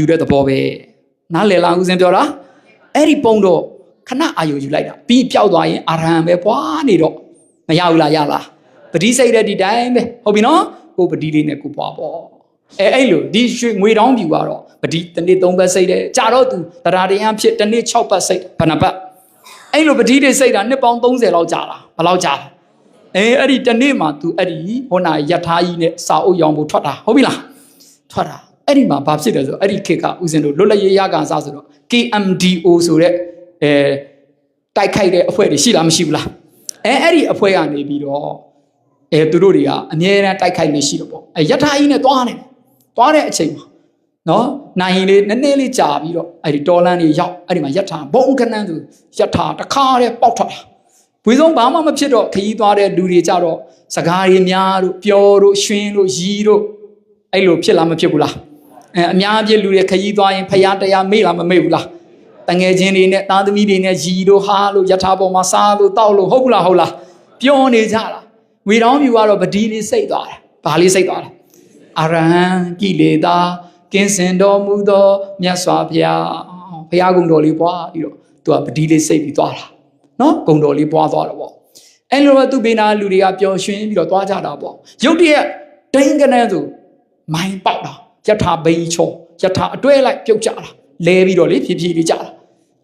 ယူတဲ့သဘောပဲနားလည်လားဦးစင်ပြောတာအဲ့ဒီပုံတော့ခဏအာယုံယူလိုက်တာပြီးပျောက်သွားရင်အာရဟံပဲပွားနေတော့မရဘူးလားရလားပတိစိတ်တဲ့ဒီတိုင်းပဲဟုတ်ပြီနော်ကိုပတိလေးနဲ့ကိုပွားပေါ့အဲအဲ့လိုဒီရွှေငွေတောင်းပြူကတော့ပတိတစ်နေ့၃ပတ်စိတ်တယ်ကြာတော့သူတရားတရားဖြစ်တစ်နေ့6ပတ်စိတ်ဘယ်နှပတ်အဲ့လိုပတိတွေစိတ်တာနှစ်ပေါင်း30လောက်ကြာလာဘယ်လောက်ကြာလဲအဲအဲ့ဒီတစ်နေ့မှာ तू အဲ့ဒီဟိုနာယထာကြီးနဲ့စာအုပ်ရောင်ဖို့ထွက်တာဟုတ်ပြီလားထွက်တာ အဲ့ဒီမှာဘာဖြစ်တယ်ဆိုအဲ့ဒီခေတ်ကဦးဇင်းတို့လွတ်လပ်ရေးရကန်စားဆိုတော့ KMDO ဆိုတဲ့အဲတိုက်ခိုက်တဲ့အဖွဲ့တွေရှိလားမရှိဘူးလားအဲအဲ့ဒီအဖွဲ့ကနေပြီးတော့အဲသူတို့တွေကအမြဲတမ်းတိုက်ခိုက်နေရှိတော့ပေါ့အဲယထာကြီးနဲ့သွားနေတယ်သွားတဲ့အချိန်မှာနော်နိုင်ရင်လေးနည်းနည်းလေးကြာပြီးတော့အဲ့ဒီတော်လန်တွေရောက်အဲ့ဒီမှာယထာဘုံကနန်းသူယထာတခါတည်းပေါက်ထွက်တာဘွေဆုံးဘာမှမဖြစ်တော့ခရီးသွားတဲ့လူတွေကြတော့စကားတွေများတို့ပျော်တို့ရွှင်တို့ရီတို့အဲ့လိုဖြစ်လားမဖြစ်ဘူးလား အဲအများကြီးလူတွေခရီးသွားရင်ဖရာတရားမေ့လားမမေ့ဘူးလားတငယ်ချင်းတွေနဲ့သားသမီးတွေနဲ့ရီတို့ဟာလို့ယထာပေါ်မှာစားလို့တောက်လို့ဟုတ်ဘူးလားဟုတ်လားပျော်နေကြလားငွေတောင်းပြူကတော့ဗဒီလေးစိတ်သွားတယ်ဘာလေးစိတ်သွားလဲအရဟံကိလေသာကင်းစင်တော်မူသောမြတ်စွာဘုရားဘုရားကုံတော်လေးပွားပြီးတော့သူကပတိလေးစိတ်ပြီးသွားတာနော်ကုံတော်လေးပွားသွားတော့ပေါ့အဲ့လိုပဲသူဘေးနာလူတွေကပျော်ရွှင်ပြီးတော့သွားကြတာပေါ့ရုတ်တရက်ဒိန်ကနေဆိုမိုင်းပေါက်တာ ယထာဘိန်းချောယထာအတွဲလိုက်ပြုတ်ကြတာလဲပြီးတော့လေဖြည်းဖြည်းလေးကြတာ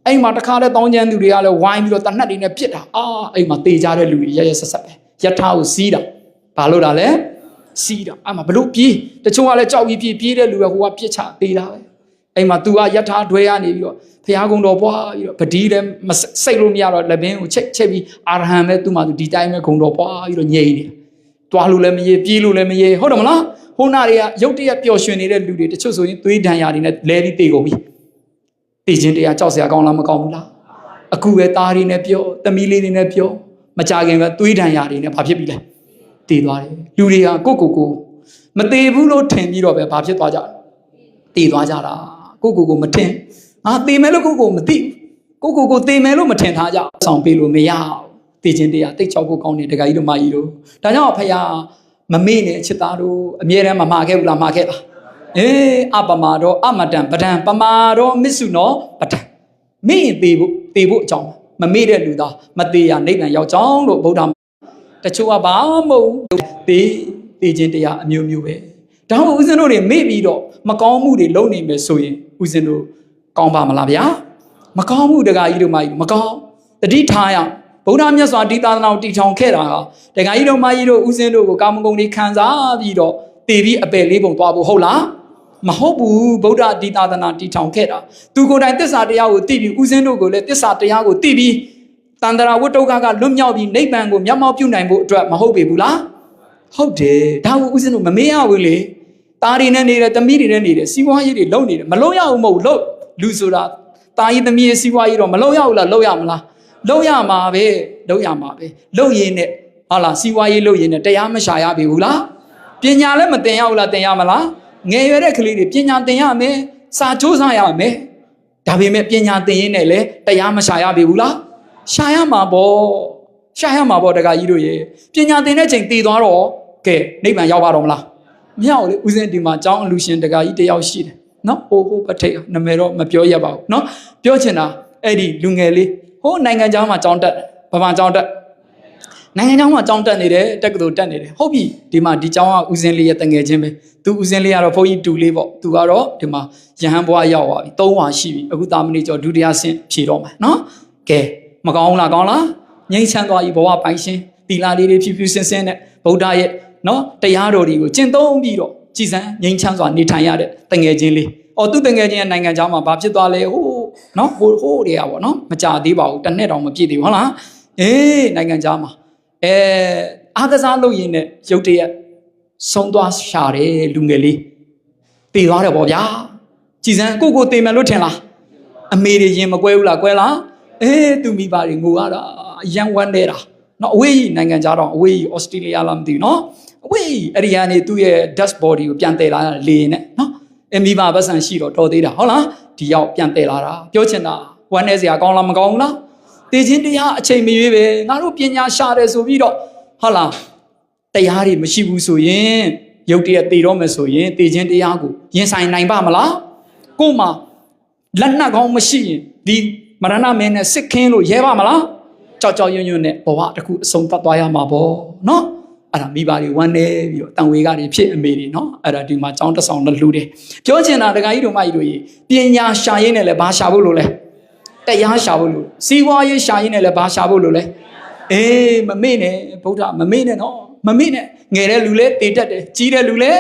အဲ့မှာတခါတည်းတောင်းကျမ်းသူတွေကလည်းဝိုင်းပြီးတော့တနတ်တွေနဲ့ပြစ်တာအာအဲ့မှာတေကြတဲ့လူတွေရရဆက်ဆက်ပဲယထာကိုစီးတာဘာလို့တာလဲ စီးတာအဲ့မှာဘလို့ပြေးတချို့ကလည်းကြောက်ပြီးပြေးပြေးတဲ့လူကဟိုကပြစ်ချသေးတာပဲအဲ့မှာ तू ကယထာတွဲရနေပြီးတော့ဖះကုံတော်ပွားပြီးတော့ဗတိလည်းမစိတ်လို့မရတော့လက်ဘင်းကိုချက်ချက်ပြီးအာရဟံပဲ तू မှ तू ဒီတိုင်းပဲကုံတော်ပွားပြီးတော့ညိနေတယ်တွားလို့လည်းမရေပြေးလို့လည်းမရေဟုတ်တယ်မလား ဟိုနာတွေကရုတ်တရက်ပျော်ရွှင်နေတဲ့လူတွေတချို့ဆိုရင်သွေးဒဏ်ရာတွေနဲ့လဲပြီးတေကုန်ပြီတေခြင်းတရားကြောက်စရာကောင်းလားမကောင်းဘူးလားအခုပဲသားတွေနဲ့ပြောသမီးလေးတွေနဲ့ပြောမကြခင်ပဲသွေးဒဏ်ရာတွေနဲ့ဘာဖြစ်ပြီလဲတည်သွားတယ်လူတွေဟာကိုကိုကိုမတည်ဘူးလို့ထင်ပြီးတော့ပဲဘာဖြစ်သွားကြလဲတည်သွားကြတာကိုကိုကိုမထင်ငါတည်မယ်လို့ကိုကိုမသိဘူးကိုကိုကိုတည်မယ်လို့မထင်ထားကြဆောင်ပေးလို့မရဘူးတည်ခြင်းတရားတိတ်ချောက်ကိုကောင်းတယ်တခါကြီးတို့မကြီးတို့ဒါကြောင့်ဖခင် မမေ့နဲ့အချစ်သားတို့အမြဲတမ်းမမှာခဲ့ဘူးလားမှာခဲ့လားအေးအပမာတော့အမတန်ပဒံပမာတော့မစ္စုနောပဒံမေ့ရင်တည်ဖို့တည်ဖို့အကြောင်းမမေ့တဲ့လူသားမတည်ရနိဗ္ဗာန်ရောက်ကြောင်းလို့ဗုဒ္ဓတချို့ကဘာမဟုတ်ဘူးတေးတေးခြင်းတရားအမျိုးမျိုးပဲဒါမှဦးဇင်းတို့တွေမေ့ပြီးတော့မကောင်းမှုတွေလုပ်နေမယ်ဆိုရင်ဦးဇင်းတို့ကောင်းပါမလားဗျာမကောင်းမှုတကကြီးတို့မကြီးမကောင်းတတိထားရအောင် ဗုဒ္ဓမြတ်စွာဒီသာသနာကိုတည်ထောင်ခဲ့တာဟာတကကြီးတို့မကြီးတို့ဦးဇင်းတို့ကိုကာမဂုဏ်တွေခံစားပြီးတော့တည်ပြီးအပယ်လေးပုံသွားဖို့ဟုတ်လားမဟုတ်ဘူးဗုဒ္ဓဒီသာသနာတည်ထောင်ခဲ့တာသူကိုယ်တိုင်တစ္ဆာတရားကိုသိပြီးဦးဇင်းတို့ကိုလည်းတစ္ဆာတရားကိုသိပြီး တန္တရာဝတ္တုကကလွတ်မြောက်ပြီးနိဗ္ဗာန်ကိုမျက်မှောက်ပြုနိုင်ဖို့အတွက်မဟုတ်ပေဘူးလားဟုတ်တယ်ဒါကိုဦးဇင်းတို့မမေ့ရဘူးလေตาတွေနဲ့နေတယ်တမီးတွေနဲ့နေတယ်စီးပွားရေးတွေလုပ်နေတယ်မလုပ်ရဘူးမဟုတ်လို့လူဆိုတာตาကြီးတမီးရေးစီးပွားရေးတော့မလုပ်ရဘူးလားလုပ်ရမလား လုပ်ရမှာပဲလုပ်ရမှာပဲလုပ်ရင်းနဲ့ဟာလားစီးပွားရေးလုပ်ရင်းနဲ့တရားမရှာရပြီဘူးလားပညာလည်းမသင်ရဘူးလားသင်ရမလားငယ်ရွယ်တဲ့ကလေးတွေပညာသင်ရမယ်စာကြိုးစားရမယ်ဒါပေမဲ့ပညာသင်ရင်းနဲ့လည်းတရားမရှာရပြီဘူးလားရှာရမှာပေါ့ရှာရမှာပေါ့တကကြီးတို့ရေပညာသင်တဲ့ချိန်တည်သွားတော့ကဲနိဗ္ဗာန်ရောက်ပါတော့မလားမရောက်လေဦးစင်းဒီမှာကျောင်းအလူရှင်တကကြီးတယောက်ရှိတယ်နော်ဟိုဟိုပထိတ်နမယ်တော့မပြောရပါဘူးနော်ပြောချင်တာအဲ့ဒီလူငယ်လေး ဟိုနိုင်ငံကျောင်းမှာကျောင်းတက်ဗမာကျောင်းတက်နိုင်ငံကျောင်းမှာကျောင်းတက်နေတယ်တက္ကသိုလ်တက်နေတယ်ဟုတ်ပြီဒီမှာဒီကျောင်းကဦးစင်းလေးရဲ့တငယ်ချင်းပဲသူဦးစင်းလေးကတော့ဘုန်းကြီးတူလေးပေါ့သူကတော့ဒီမှာရဟန်းဘွားရောက်သွားပြီ၃ဝါရှိပြီအခုတာမဏေကျော်ဒုတိယဆင့်ဖြေတော့မှာနော်ကဲမကောင်းလားကောင်းလားငြိမ်းချမ်းသွားပြီဘဝပိုင်ရှင်တီလာလေးတွေဖြူဖြူစင်စင်နဲ့ဗုဒ္ဓရဲ့နော်တရားတော်တွေကိုကျင့်သုံးပြီးတော့ကြည်စံငြိမ်းချမ်းစွာနေထိုင်ရတဲ့တငယ်ချင်းလေး။အော်သူတငယ်ချင်းရဲ့နိုင်ငံခြားမှာဘာဖြစ်သွားလဲဟိုး နော်ဟိုဟိုးတွေကပေါ့နော်မကြသေးပါဘူးတစ်နှစ်တောင်မပြည့်သေးဘူးဟုတ်လား။အေးနိုင်ငံခြားမှာအဲအားကစားလုပ်ရင်းနဲ့ရုတ်တရက်ဆုံးသွားရှာတယ်လူငယ်လေးတည်သွားတယ်ပေါ့ဗျာ။ကြည်စံကိုကိုတည်မယ်လို့ထင်လား။အမေတွေရင်မကွဲဘူးလားကွဲလား။အေးသူမိပါတွေငိုရတာအရန်ဝမ်းနေတာနော်အဝေးကြီးနိုင်ငံခြားတော့အဝေးကြီးဩစတြေးလျလားမသိဘူးနော်အဝေးကြီးအဲ့ဒီကနေသူ့ရဲ့ dust body ကိုပြန်တည်လာတာလေနဲ့နော်အမိဘပတ်စံရှိတော့တော်သေးတာဟုတ်လား ဒီရောက်ပြန်တည်လာတာပြောချင်တာဝမ်းနေစရာကောင်းလားမကောင်းဘူးလားတည်ခြင်းတရားအချိန်မရွေးပဲငါတို့ပညာရှာတယ်ဆိုပြီးတော့ဟုတ်လားတရားတွေမရှိဘူးဆိုရင်ရုပ်တရက်တည်တော့မယ်ဆိုရင်တည်ခြင်းတရားကိုရင်ဆိုင်နိုင်ပါမလားကို့မှာလက်နက်ကောင်းမရှိရင်ဒီမရဏမင်းနဲ့စစ်ခင်းလို့ရဲပါမလားကြောက်ကြောက်ရွံ့ရွံ့နဲ့ဘဝတစ်ခုအဆုံးသတ်သွားရမှာပေါ့နော် အဲ့ဒါမိဘတွေဝမ်းနေပြီးတော့တန်ဝေကတွေဖြစ်အမေတွေနော်အဲ့ဒါဒီမှာចောင်းတစ်ဆောင်လှူတယ်ပြောချင်တာဒကာကြီးတို့မကြီးတို့ကြီးပညာရှာရင်းနဲ့လည်းဘာရှာဖို့လို့လဲတရားရှာဖို့လို့စီးပွားရေးရှာရင်းနဲ့လည်းဘာရှာဖို့လို့လဲအေးမမေ့နဲ့ဗုဒ္ဓမမေ့နဲ့နော်မမေ့နဲ့ငယ်တဲ့လူလဲတည်တတ်တယ်ကြီးတဲ့လူလဲ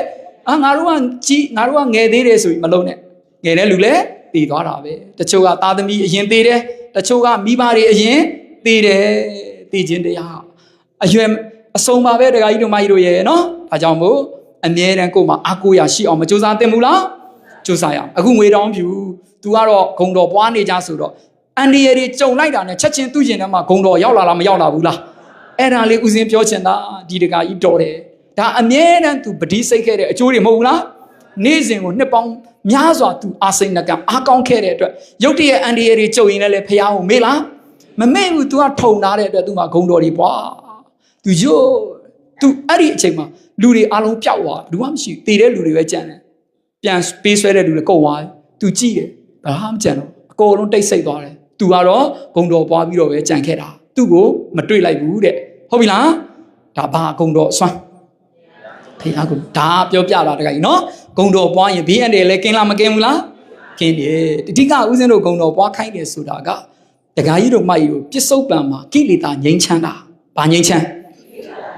အာငါတို့ကကြီးငါတို့ကငယ်သေးတယ်ဆိုပြီးမလုံးနဲ့ငယ်တဲ့လူလဲတည်သွားတာပဲတချို့ကသားသမီးအရင်တည်တယ်တချို့ကမိဘတွေအရင်တည်တယ်တည်ခြင်းတရားအရွယ် အစုံပါပဲဒကာကြီးတို့မကြီးတို့ရဲ့နော်ဒါကြောင့်မို့အမြဲတမ်းကိုယ်မှာအာကိုရရှိအောင်မကြိုးစားသင့်ဘူးလားကြိုးစားရအောင်အခုငွေတောင်းဖြူ तू ကတော့ဂုံတော်ပွားနေကြဆိုတော့အန်ဒီရတွေကြုံလိုက်တာနဲ့ချက်ချင်းသူ့ရင်ထဲမှာဂုံတော်ရောက်လာလားမရောက်လာဘူးလားအဲ့ဒါလေးဦးစင်းပြောချင်တာဒီဒကာကြီးတော်တယ်ဒါအမြဲတမ်း तू ပတိစိတ်ခဲ့တဲ့အကျိုးတွေမဟုတ်ဘူးလားနေ့စဉ်ကိုနှစ်ပေါင်းများစွာ तू အာစိန်နကံအားကောင်းခဲ့တဲ့အတွက်ရုတ်တရက်အန်ဒီရတွေကြုံရင်လည်းဖះကိုမေးလားမမေ့ဘူး तू ကထုံထားတဲ့အတွက် तू မှာဂုံတော်တွေပွား လူကျိုးသူအဲ့ဒီအချိန်မှာလူတွေအားလုံးပျောက်သွားလူကမရှိတည်တဲ့လူတွေပဲကြံတယ်ပြန်ပေးဆွဲတဲ့လူတွေကုန်သွားတယ်သူကြည့်တယ်ဘာမှမကြံတော့အကုန်လုံးတိတ်ဆိတ်သွားတယ်သူကတော့ဂုံတော်ပွားပြီးတော့ပဲကြံခဲ့တာသူ့ကိုမတွေ့လိုက်ဘူးတဲ့ဟုတ်ပြီလားဒါဘာဂုံတော်အစွမ်းဖေအားကိုဒါပြောပြတာတခါကြီးနော်ဂုံတော်ပွားရင်ဘေးအန္တရာယ်လည်းကင်းလားမကင်းဘူးလားကင်းတယ်အဓိကဦးဇင်းတို့ဂုံတော်ပွားခိုင်းတယ်ဆိုတာကတခါကြီးတို့မိုက်ကိုပစ္စုပန်မှာကိလေသာငြိမ်းချမ်းတာဘာငြိမ်းချမ်း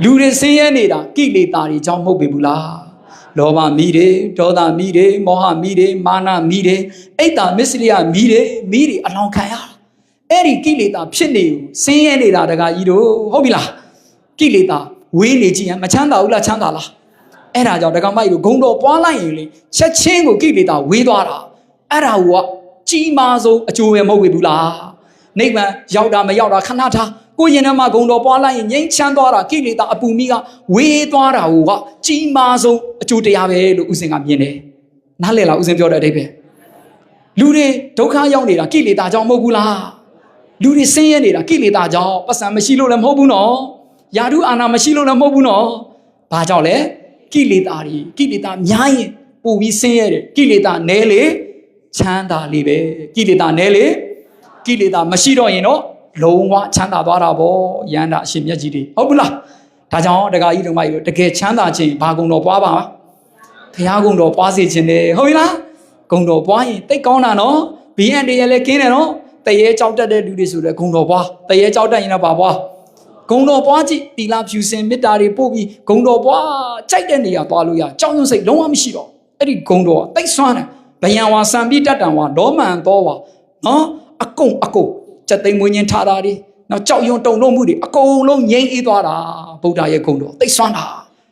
လူတွေဆင်းရဲနေတာကိလေသာတွေကြောင့်မဟုတ်ပေဘူးလားလောဘမိတွေဒေါသမိတွေမောဟမိတွေမာနမိတွေအိတ်တာမစ္စရိယမိတွေမိတွေအလောင်းခံရတာအဲ့ဒီကိလေသာဖြစ်နေကိုဆင်းရဲနေတာတကကြီးတို့ဟုတ်ပြီလားကိလေသာဝေးနေကြည့်ရင်မချမ်းသာဘူးလားချမ်းသာလားအဲ့ဒါကြောင့်တကောင်မိုက်တို့ဂုံတော်ပွားလိုက်ရင်လေချက်ချင်းကိုကိလေသာဝေးသွားတာအဲ့ဒါကကြီးမားဆုံးအကျိုးပဲမဟုတ်ဘူးလား နိဗ္ဗာန်ရောက်တာမရောက်တာခဏထားကိုယ်ရင်ထဲမှာဂုံတော်ပွားလိုက်ရင်ငြိမ်းချမ်းသွားတာကိလေသာအပူမိကဝေးသွားတာကကြီးမားဆုံးအကျိုးတရားပဲလို့ဥစဉ်ကမြင်တယ်နားလည်လားဥစဉ်ပြောတဲ့အဓိပ္ပာယ်လူတွေဒုက္ခရောက်နေတာကိလေသာကြောင့်မဟုတ်ဘူးလားလူတွေဆင်းရဲနေတာကိလေသာကြောင့်ပတ်စံမရှိလို့လည်းမဟုတ်ဘူးနော်ယာဓုအာနာမရှိလို့လည်းမဟုတ်ဘူးနော်ဘာကြောင့်လဲကိလေသာတွေကိလေသာများရင်ပို့ပြီးဆင်းရဲတယ်ကိလေသာနည်းလေချမ်းသာလေပဲကိလေသာနည်းလေ ကိလေသာမရှိတော့ရင်တော့လုံးဝချမ်းသာသွားတာပေါ့ရန်တာအရှင်မြတ်ကြီးတွေဟုတ်ဘူးလားဒါကြောင့်တက္ကကြီးတို့မကြီးတို့တကယ်ချမ်းသာခြင်းဘာကုံတော်ပွားပါဘုရားကုံတော်ပွားစေခြင်းတယ်ဟုတ်ပြီလားကုံတော်ပွားရင်တိတ်ကောင်းတာနော်ဘီအန်တရလည်းကင်းတယ်နော်တရေကြောက်တတ်တဲ့လူတွေဆိုလည်းဂုံတော်ပွားတရေကြောက်တတ်ရင်တော့ပါပွားဂုံတော်ပွားကြည့်တီလာဖြူစင်မေတ္တာတွေပို့ပြီးဂုံတော်ပွားကြိုက်တဲ့နေရာသွားလို့ရကြောင်းရွံ့စိတ်လုံးဝမရှိတော့အဲ့ဒီဂုံတော်ကတိတ်ဆွမ်းတယ်ဗယံဝါစံပိတတ်တံဝါဒေါမန်တော်ဝါနော် အကုံအကုံစက်သိမ်မွေးခြင်းထားတာတွေနောက်ကြောက်ရွံ့တုန်လို့မှုတွေအကုန်လုံးငြိမ်းအေးသွားတာဗုဒ္ဓရဲ့ဂုံတော်တိတ်ဆွမ်းတာ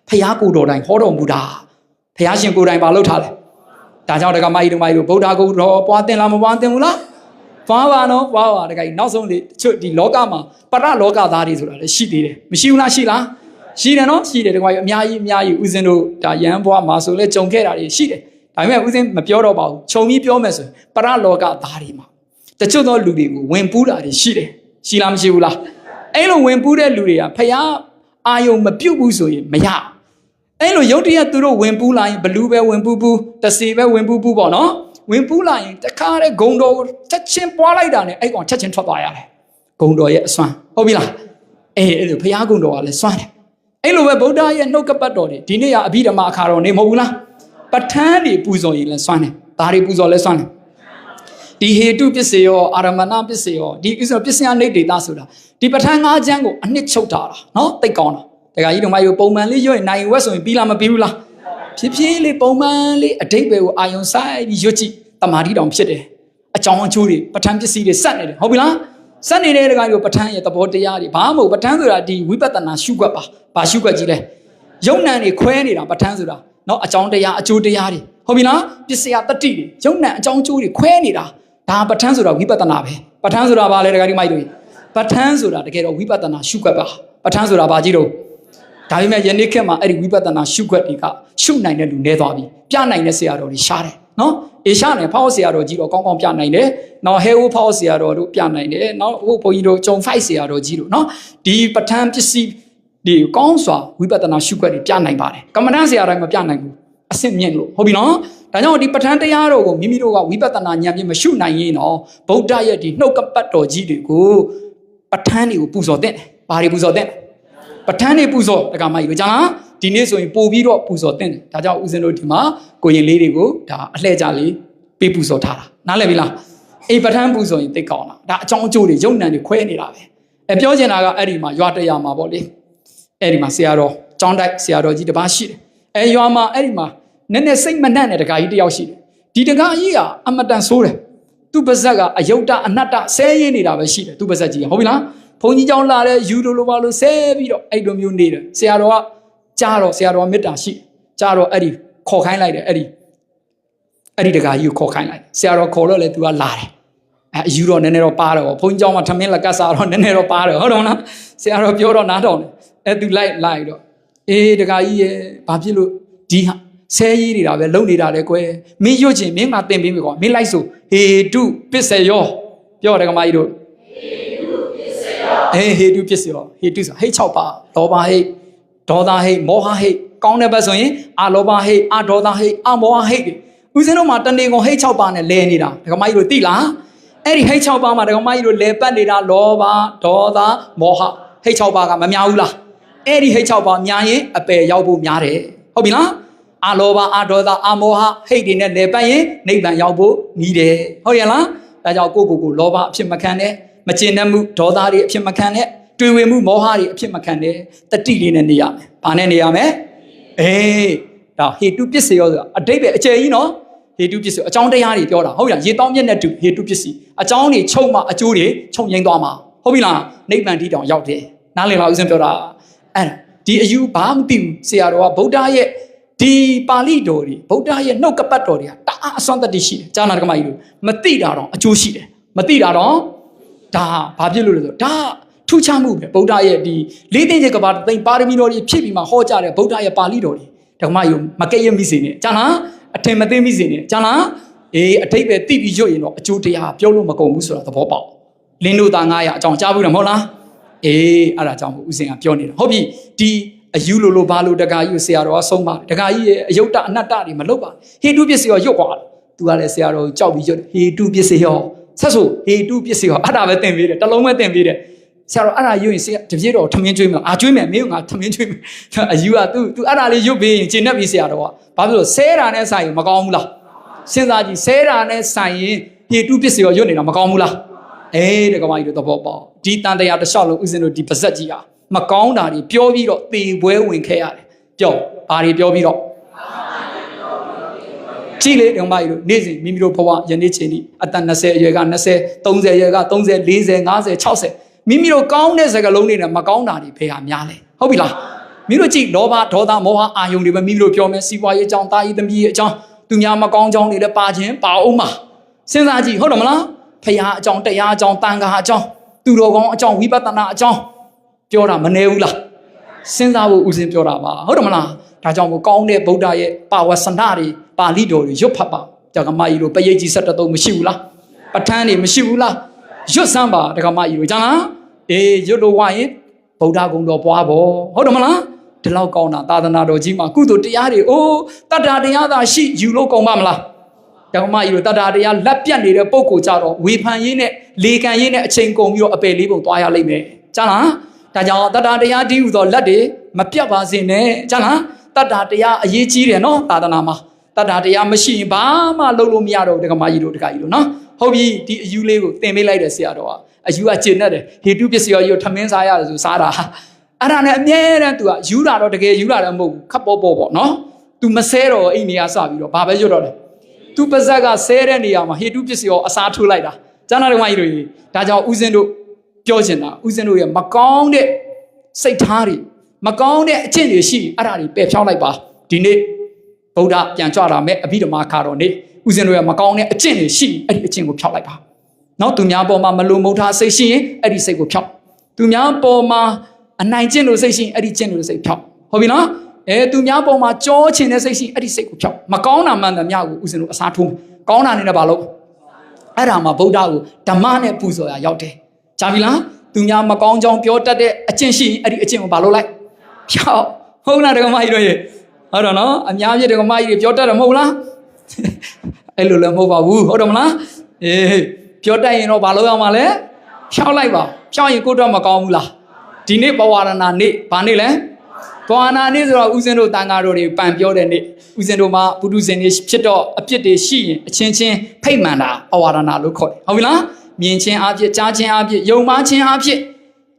ဖះကိုယ်တော်တိုင်ဟောတော်မူတာဖះရှင်ကိုယ်တိုင်ဘာလုပ်ထားလဲဒါကြောင့်တက္ကမကြီးတို့မကြီးတို့ဗုဒ္ဓဂုံတော်ပွားတင်လားမပွားတင်ဘူးလားပွားပါနော်ပွားပါတကယ်နောက်ဆုံးလေတချို့ဒီလောကမှာပရလောကသားတွေဆိုတာလည်းရှိသေးတယ်မရှိဘူးလားရှိလားရှိတယ်နော်ရှိတယ်တကယ်အများကြီးအများကြီးဦးဇင်းတို့ဒါရန်ဘွားမှာဆိုလဲကြုံခဲ့တာတွေရှိတယ်ဒါပေမဲ့ဦးဇင်းမပြောတော့ပါဘူးခြုံပြီးပြောမယ်ဆိုရင်ပရလောကသားတွေမှာ တချို့သောလူတွေကိုဝင်ပူးတာတွေရှိတယ်ရှိလားမရှိဘူးလားအဲ့လိုဝင်ပူးတဲ့လူတွေကဖះအာယုံမပြုတ်ဘူးဆိုရင်မရအဲ့လိုရုတ်တရက်သူတို့ဝင်ပူးလာရင်ဘလူးပဲဝင်ပူးပူးတစီပဲဝင်ပူးပူးပေါ့နော်ဝင်ပူးလာရင်တခါတည်းဂုံတော်ချက်ချင်းပွားလိုက်တာနဲ့အဲ့ကောင်ချက်ချင်းထွက်သွားရတယ်ဂုံတော်ရဲ့အစွမ်းဟုတ်ပြီလားအေးအဲ့လိုဖះဂုံတော်ကလည်းစွမ်းတယ်အဲ့လိုပဲဗုဒ္ဓရဲ့နှုတ်ကပတ်တော်တွေဒီနေ့ကအဘိဓမ္မာအခါတော်နေမဟုတ်ဘူးလားပဋ္ဌာန်းတွေပူဇော်ရင်လည်းစွမ်းတယ်ဒါတွေပူဇော်လည်းစွမ်းတယ် ဒီဟေတုပစ္စည်းရောအာရမဏပစ္စည်းရောဒီပစ္စည်းပစ္စယနေဒေတာဆိုတာဒီပဋ္ဌာန်း၅ချမ်းကိုအနှစ်ချုပ်တာလားနော်တိတ်ကောင်းတာတခါကြီးတို့မယူပုံမှန်လေးရွတ်ရင်နိုင်ဝက်ဆိုရင်ပြီးလားမပြီးဘူးလားဖြည်းဖြည်းလေးပုံမှန်လေးအတိတ်ပဲကိုအာယုံဆိုင်ပြီးရွတ်ကြည့်တမာတိတောင်ဖြစ်တယ်အကြောင်းအကျိုးတွေပဋ္ဌာန်းပစ္စည်းတွေစက်နေတယ်ဟုတ်ပြီလားစက်နေတဲ့တခါကြီးတို့ပဋ္ဌာန်းရဲ့သဘောတရားတွေဘာမှမဟုတ်ပဋ္ဌာန်းဆိုတာဒီဝိပဿနာရှုွက်ပါဘာရှုွက်ကြီးလဲယုံနံတွေခွဲနေတာပဋ္ဌာန်းဆိုတာနော်အကြောင်းတရားအကျိုးတရားတွေဟုတ်ပြီလားပစ္စယတတိတွေယုံနံအကြောင်းအကျိုးတွေခွဲနေတာ ဒါပဋ္ဌာန်းဆိုတာဝိပဿနာပဲပဋ္ဌာန်းဆိုတာဘာလဲတခါကြီးမိုက်တို့ပဋ္ဌာန်းဆိုတာတကယ်တော့ဝိပဿနာရှုွက်ပါပဋ္ဌာန်းဆိုတာဘာကြီးတော့ဒါပေမဲ့ယနေ့ခေတ်မှာအဲ့ဒီဝိပဿနာရှုွက်တွေကရှုနိုင်တဲ့လူနေသွားပြီပြနိုင်တဲ့ဆရာတော်တွေရှားတယ်နော်အေရှာနဲ့ဖောက်ဆရာတော်ကြီးတော့ကောင်းကောင်းပြနိုင်တယ်နော်ဟဲဝဖောက်ဆရာတော်တို့ပြနိုင်တယ်နော်ဟိုဘုန်းကြီးတို့ဂျုံဖိုက်ဆရာတော်ကြီးတို့နော်ဒီပဋ္ဌာန်းပစ္စည်းဒီကောင်းစွာဝိပဿနာရှုွက်တွေပြနိုင်ပါတယ်ကမ္မဋ္ဌာန်းဆရာတိုင်းမပြနိုင်ဘူး အဆင့်မြင့်လို့ဟုတ်ပြီနော်ဒါကြောင့်ဒီပဋ္ဌာန်းတရားတော်ကိုမိမိတို့ကဝိပဿနာဉာဏ်ဖြင့်မရှုနိုင်ရင်တော့ဗုဒ္ဓရဲ့ဒီနှုတ်ကပတ်တော်ကြီးတွေကိုပဋ္ဌာန်းတွေကိုပူဇော်တဲ့တယ်ဘာတွေပူဇော်တဲ့ပဋ္ဌာန်းတွေပူဇော်တက္ကမကြီးတို့ကြာလားဒီနေ့ဆိုရင်ပို့ပြီးတော့ပူဇော်တဲ့တယ်ဒါကြောင့်ဦးဇင်းတို့ဒီမှာကိုရင်လေးတွေကိုဒါအလှည့်ကြလေးပေးပူဇော်ထားတာနားလည်ပြီလားအေးပဋ္ဌာန်းပူဇော်ရင်သိကောင်းတာဒါအကြောင်းအကျိုးတွေယုံနံတွေခွဲနေတာပဲအဲပြောချင်တာကအဲ့ဒီမှာရွာတရမှာပေါ့လေအဲ့ဒီမှာဆရာတော်ကျောင်းတိုက်ဆရာတော်ကြီးတစ်ပါးရှိတယ် အဲရွာမှာအဲ့ဒီမှာနည်းနည်းစိတ်မနှံ့တဲ့တခါကြီးတစ်ယောက်ရှိတယ်ဒီတခါကြီးကအမတန်ဆိုးတယ်သူပါဇက်ကအယုတ်တအနတ္တဆဲရင်းနေတာပဲရှိတယ်သူပါဇက်ကြီးကဟုတ်ပြီလားဘုန်းကြီးကျောင်းလာတဲ့ယူလိုလိုပါလို့ဆဲပြီးတော့အဲ့လိုမျိုးနေတယ်ဆရာတော်ကကြားတော့ဆရာတော်ကမေတ္တာရှိကြားတော့အဲ့ဒီခေါ်ခိုင်းလိုက်တယ်အဲ့ဒီအဲ့ဒီတခါကြီးကိုခေါ်ခိုင်းလိုက်ဆရာတော်ခေါ်တော့လေ तू ကလာတယ်အဲအယူတော့နည်းနည်းတော့ပါတယ်ပေါ့ဘုန်းကြီးကျောင်းမှာထမင်းလက်ကတ်စားတော့နည်းနည်းတော့ပါတယ်ဟုတ်တော့နော်ဆရာတော်ပြောတော့နားထောင်တယ်အဲ तू လိုက်လိုက်တော့ အေးတခါကြီးရဲ့ဘာဖြစ်လို့ဒီဟာဆဲရေးနေတာပဲလုံနေတာလေကွယ်မင်းရွတ်ချင်မင်းငါတင်ပေးမယ်ကွာမင်းလိုက်ဆိုဟေတုပစ္စယောပြောတယ်ကမကြီးတို့အေးဟေတုပစ္စယောဟေတုဆိုဟိတ်6ပါလောဘဟိတ်ဒေါသဟိတ်မောဟဟိတ်ကောင်းတဲ့ဘက်ဆိုရင်အာလောဘဟိတ်အာဒေါသဟိတ်အာမောဟဟိတ်တွေဦးဇင်းတို့မှာတဏှေကုန်ဟိတ်6ပါနဲ့လဲနေတာဒကမကြီးတို့သိလားအဲ့ဒီဟိတ်6ပါမှာဒကမကြီးတို့လဲပတ်နေတာလောဘဒေါသမောဟဟိတ်6ပါကမများဘူးလား အဲ့ဒီဟိတ်6ပါများရင်အပယ်ရောက်ဖို့များတယ်ဟုတ်ပြီလားအာလောဘအာဒေါသအာမောဟဟိတ်တွေနဲ့လဲပတ်ရင်နိဗ္ဗာန်ရောက်ဖို့နီးတယ်ဟုတ်ရဲ့လားဒါကြောင့်ကိုယ့်ကိုယ်ကိုလောဘအဖြစ်မခံနဲ့မကျင်တတ်မှုဒေါသတွေအဖြစ်မခံနဲ့တွေ့ဝေမှုမောဟတွေအဖြစ်မခံနဲ့တတိလေးနဲ့နေရမယ်။ဘာနဲ့နေရမလဲ။အေးဒါဟေတုပစ္စယောဆိုတာအတိတ်ပဲအကျယ်ကြီးနော်ဟေတုပစ္စယောအကြောင်းတရားတွေပြောတာဟုတ်လားရေတောင်းမြက်နဲ့တူဟေတုပစ္စည်းအကြောင်းတွေချုပ်မှအကျိုးတွေချုပ်ငိမ့်သွားမှာဟုတ်ပြီလားနိဗ္ဗာန်တိတောင်ရောက်တယ်နားလည်လားဦးဇင်းပြောတာ အဲ့ဒါဒီအယူဘာမှမသိဘူးဆရာတော်ကဗုဒ္ဓရဲ့ဒီပါဠိတော်တွေဗုဒ္ဓရဲ့နှုတ်ကပတ်တော်တွေကတအားအစွမ်းတတ္တိရှိတယ်။ဈာနာဓမ္မကြီးတို့မသိတာတော့အကျိုးရှိတယ်။မသိတာတော့ဒါဘာဖြစ်လို့လဲဆိုတော့ဒါထူးခြားမှုပဲဗုဒ္ဓရဲ့ဒီလေးသိန်းကျကဘာသိန်းပါရမီတော်တွေဖြစ်ပြီးမှဟောကြားတဲ့ဗုဒ္ဓရဲ့ပါဠိတော်တွေဓမ္မယုံမကဲ့ရမိစေနဲ့ကြာလားအထင်မသိမိစေနဲ့ကြာလားအေးအထိတ်ပဲတိပြီးရွတ်ရင်တော့အကျိုးတရားပြောလို့မကုန်ဘူးဆိုတာသဘောပေါက်လင်းတို့သား900အကြောင်းကြားဘူးတယ်မဟုတ်လား အေးအဲ့ဒါကြောင့်မို့ဦးစင်ကပြောနေတာဟုတ်ပြီဒီအယူလိုလိုဘာလိုတကာကြီးကိုဆရာတော်ကဆုံးပါတယ်တကာကြီးရဲ့အယုတ်တအနတ္တတွေမလုပ်ပါဟေတုပစ္စည်းရောရွတ်သွားတယ်သူကလည်းဆရာတော်ကိုကြောက်ပြီးရွတ်ဟေတုပစ္စည်းရောဆက်ဆိုဟေတုပစ္စည်းရောအဲ့ဒါပဲသင်ပေးတယ်တလုံးပဲသင်ပေးတယ်ဆရာတော်အဲ့ဒါရွတ်ရင်ဆရာတပြည့်တော်ထမင်းကျွေးမှာအာကျွေးမယ်မင်းကငါထမင်းကျွေးမယ်အယူက तू तू အဲ့ဒါလေးရွတ်ပေးရင်ကျင်납ပြီဆရာတော်ကဘာဖြစ်လို့ဆဲတာနဲ့ဆိုင်ရင်မကောင်းဘူးလားစဉ်းစားကြည့်ဆဲတာနဲ့ဆိုင်ရင်ဟေတုပစ္စည်းရောရွတ်နေတာမကောင်းဘူးလား အေးတကမာကြီးတို့သဘောပေါက်ဒီတန်တရားတစ်လျှောက်လုံးဥစဉ်တို့ဒီပါဇက်ကြီးဟာမကောင်းတာတွေပြောပြီးတော့သေပွဲဝင်ခဲ့ရတယ်ပြောဘာတွေပြောပြီးတော့ကြည့်လေဒုံမကြီးတို့နေ့စဉ်မိမိတို့ဘဝယနေ့ချိန်ဒီအသက်20အရွယ်က20 30အရွယ်က30 40 50 60မိမိတို့ကောင်းတဲ့စကားလုံးတွေနဲ့မကောင်းတာတွေဖေးဟာများလဲဟုတ်ပြီလားမိမိတို့ကြည့်လောဘဒေါသမောဟအာယုန်တွေပဲမိမိတို့ပြောမယ်စီးပွားရေးအကြောင်းတာရေးသမီးရေးအကြောင်းသူများမကောင်းကြောင်းတွေလည်းပါခြင်းပါအောင်မှာစဉ်းစားကြည့်ဟုတ်တယ်မလား ဖရာအကြောင်းတရားအကြောင်းတန်ခါအကြောင်းသူတော်ကောင်းအကြောင်းဝိပဿနာအကြောင်းပြောတာမနေဘူးလားစဉ်းစားဖို့ဦးစင်းပြောတာပါဟုတ်တယ်မလားဒါကြောင့်ကိုကောင်းတဲ့ဗုဒ္ဓရဲ့ပါဝဆန္ဒတွေပါဠိတော်တွေရွတ်ဖတ်ပါကြောင့်ကမကြီးတို့ပရိတ်ကြီးဆက်တသုံးမရှိဘူးလားပဋ္ဌာန်းတွေမရှိဘူးလားရွတ်စမ်းပါဒကမကြီးတို့ကြာလားအေးရွတ်လို့ဝရင်ဗုဒ္ဓဂုံတော်ပွားဖို့ဟုတ်တယ်မလားဒီလောက်ကောင်းတာသာသနာတော်ကြီးမှာကုသိုလ်တရားတွေအိုးတတ္တာတရားသာရှိယူလို့ကောင်းပါမလား ဓမ္မကြီးတို့တတ္တာတရားလက်ပြတ်နေတဲ့ပုံကိုကြတော့ဝေဖန်ရင်းနဲ့လေကန်ရင်းနဲ့အချိန်ကုန်ပြီးတော့အပယ်လေးပုံသွားရလိမ့်မယ်ကြားလားဒါကြောင့်တတ္တာတရားတည်ဟူသောလက်တွေမပြတ်ပါစေနဲ့ကြားလားတတ္တာတရားအရေးကြီးတယ်နော်သာသနာမှာတတ္တာတရားမရှိရင်ဘာမှလုပ်လို့မရတော့ဘူးဓမ္မကြီးတို့တခါကြီးတို့နော်ဟုတ်ပြီဒီအယူလေးကိုသင်ပေးလိုက်တယ်ဆရာတော်ကအယူကကျင့်တတ်တယ်ဟေတုပစ္စယောကြီးကိုထမင်းစားရတယ်ဆိုစားတာအဲ့ဒါနဲ့အမြဲတမ်း तू ကယူတာတော့တကယ်ယူတာတော့မဟုတ်ဘူးခပ်ပေါ်ပေါ်ပေါ့နော် तू မဆဲတော့အိမ်နေရာစပြီးတော့ဘာပဲရွတ်တော့တယ် သူပါဇက်ကဆဲတဲ့နေရာမှာဟေတုပစ္စယောအစားထိုးလိုက်တာကျမ်းစာတော်ကြီးတို့ဒါကြောင့်ဦးဇင်းတို့ပြောချင်တာဦးဇင်းတို့ရဲ့မကောင်းတဲ့စိတ်ထားတွေမကောင်းတဲ့အကျင့်တွေရှိအဲ့ဒါတွေပယ်ဖြောင်းလိုက်ပါဒီနေ့ဗုဒ္ဓပြန်ကြွလာမဲ့အဘိဓမ္မာခါတော်နေ့ဦးဇင်းတို့ရဲ့မကောင်းတဲ့အကျင့်တွေရှိအဲ့ဒီအကျင့်ကိုဖြောင်းလိုက်ပါနောက်သူများပေါ်မှာမလုံမုန်းထားစိတ်ရှိရင်အဲ့ဒီစိတ်ကိုဖြောင်းသူများပေါ်မှာအနိုင်ကျင့်လို့စိတ်ရှိရင်အဲ့ဒီကျင့်လို့စိတ်ဖြောင်းဟုတ်ပြီနော် အဲသူများပေါ်မှာကြောချင်တဲ့စိတ်ရှိအဲ့ဒီစိတ်ကိုဖြောင်းမကောင်းတာမှန်တယ်များကိုဦးဇင်းတို့အစားထိုးကောင်းတာနေနဲ့ဘာလို့အဲ့ဒါမှဗုဒ္ဓကိုဓမ္မနဲ့ပူဇော်ရရောက်တယ်ကြားပြီလားသူများမကောင်းကြောင်းပြောတတ်တဲ့အကျင့်ရှိရင်အဲ့ဒီအကျင့်ကိုဘာလို့လိုက်ဖြောင်းဟုတ်လားဒကမကြီးတို့ရေဟုတ်တယ်နော်အများကြီးတက္ကမကြီးတွေပြောတတ်တယ်မဟုတ်လားအဲ့လိုလည်းမဟုတ်ပါဘူးဟုတ်တယ်မလားအေးပြောတတ်ရင်တော့ဘာလုပ်ရမှာလဲဖြောင်းလိုက်ပါဖြောင်းရင်ကိုယ်တော့မကောင်းဘူးလားဒီနေ့ပဝရဏနေ့ဘာနေ့လဲ ပဝရဏနေ့ဆိုတော့ဦးဇင်းတို့တန်ဃာတော်တွေပန်ပြောတဲ့နေ့ဦးဇင်းတို့မှာပုထုဇဉ်တွေဖြစ်တော့အပြစ်တွေရှိရင်အချင်းချင်းဖိတ်မှန်တာပဝရဏလို့ခေါ်တယ်ဟုတ်ပြီလားမြင်ချင်းအပြစ်ကြားချင်းအပြစ်ယုံမှချင်းအပြစ်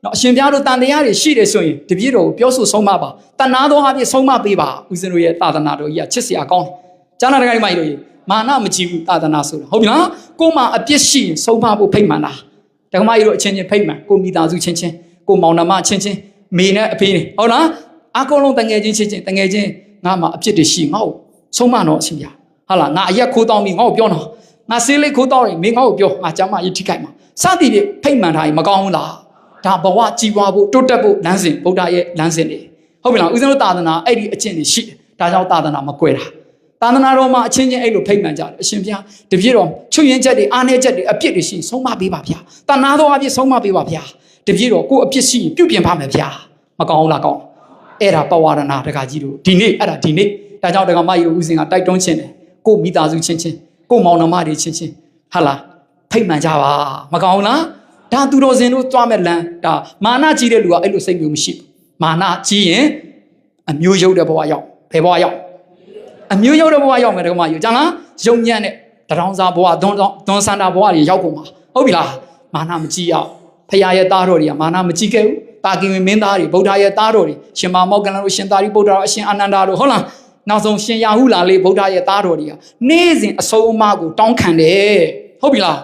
နော်အရှင်ပြားတို့တန်တရားတွေရှိတယ်ဆိုရင်တပည့်တော်ကိုပြောဆိုဆုံးမပါတဏှာသောအပြစ်ဆုံးမပေးပါဦးဇင်းတို့ရဲ့သာသနာတော်ကြီးကချစ်စရာကောင်းတယ်ကျမ်းစာတရားတွေမှာတို့ကြီးမာနမကြည့်ဘူးသာသနာဆိုတာဟုတ်ပြီလားကိုယ်မှာအပြစ်ရှိရင်ဆုံးမဖို့ဖိတ်မှန်တာဓမ္မကြီးတို့အချင်းချင်းဖိတ်မှန်ကိုမိသားစုချင်းချင်းကိုမောင်နှမချင်းချင်းမေနဲ့အဖေနဲ့ဟုတ်လား အကုန်လုံးတငယ်ချင်းချင်းချင်းတငယ်ချင်းငါမှာအပြစ်တွေရှိငါ့ကိုဆုံးမတော့အရှင်ပြဟာလားငါအရက်ခိုးတောင်းပြီးငါ့ကိုပြောတော့ငါဆေးလေးခိုးတောင်းရင်မင်းငါ့ကိုပြောငါကျမ်းမရထိခိုက်မှာစသည်ဖြင့်ဖိတ်မှန်ထားရင်မကောင်းဘူးလားဒါဘဝကြည်ပွားဖို့တိုးတက်ဖို့လမ်းစဉ်ဗုဒ္ဓရဲ့လမ်းစဉ်တွေဟုတ်ပြီလားဦးဇင်းတို့သာသနာအဲ့ဒီအကျင့်တွေရှိတယ်ဒါကြောင့်သာသနာမကွဲတာသာသနာတော်မှာအချင်းချင်းအဲ့လိုဖိတ်မှန်ကြတယ်အရှင်ဘုရားတပြည့်တော်ချွတ်ရင်ချက်တွေအားနည်းချက်တွေအပြစ်တွေရှိရင်ဆုံးမပေးပါဗျာတဏှာတော်အပြစ်ဆုံးမပေးပါဗျာတပြည့်တော်ကိုယ်အပြစ်ရှိရင်ပြုပြင်ပါမယ်ဗျာမကောင်းဘူးလားကောင်း အဲ့ဒါပဝရဏတကကြီးတို့ဒီနေ့အဲ့ဒါဒီနေ့ဒါကြောင့်တကမကြီးတို့ဦးစင်ကတိုက်တွန်းခြင်းတယ်ကိုမိသားစုချင်းချင်းကိုမောင်နှမတွေချင်းချင်းဟာလားဖိတ်မှန်ကြပါမကောင်းဘူးလားဒါသူတော်စင်တို့ကြွားမဲ့လမ်းဒါမာနကြီးတဲ့လူကအဲ့လိုစိတ်မျိုးမရှိဘူးမာနကြီးရင်အမျိုးရုပ်တဲ့ဘဝရောက်ဘယ်ဘဝရောက်အမျိုးရောက်တဲ့ဘဝရောက်မယ်တကမယူကြလားယုံညံ့တဲ့တရောင်းစားဘဝဒွန်ဒွန်ဆန္ဒဘဝတွေရောက်ကုန်မှာဟုတ်ပြီလားမာနမကြည့်ရအောင်ဖရာရဲ့သားတော်တွေကမာနမကြည့်ခဲ့ဘူး တာကင်ဝင်မင်းသားတွေဗုဒ္ဓရဲ့သားတော်တွေရှင်မာမောက္ကလန်တို့ရှင်သာရိပုတ္တရာအရှင်အာနန္ဒာတို့ဟုတ်လားနောက်ဆုံးရှင်ယာဟုလာလေးဗုဒ္ဓရဲ့သားတော်တွေကနေ့စဉ်အဆုံးအမကိုတောင်းခံတယ်ဟုတ်ပြီလား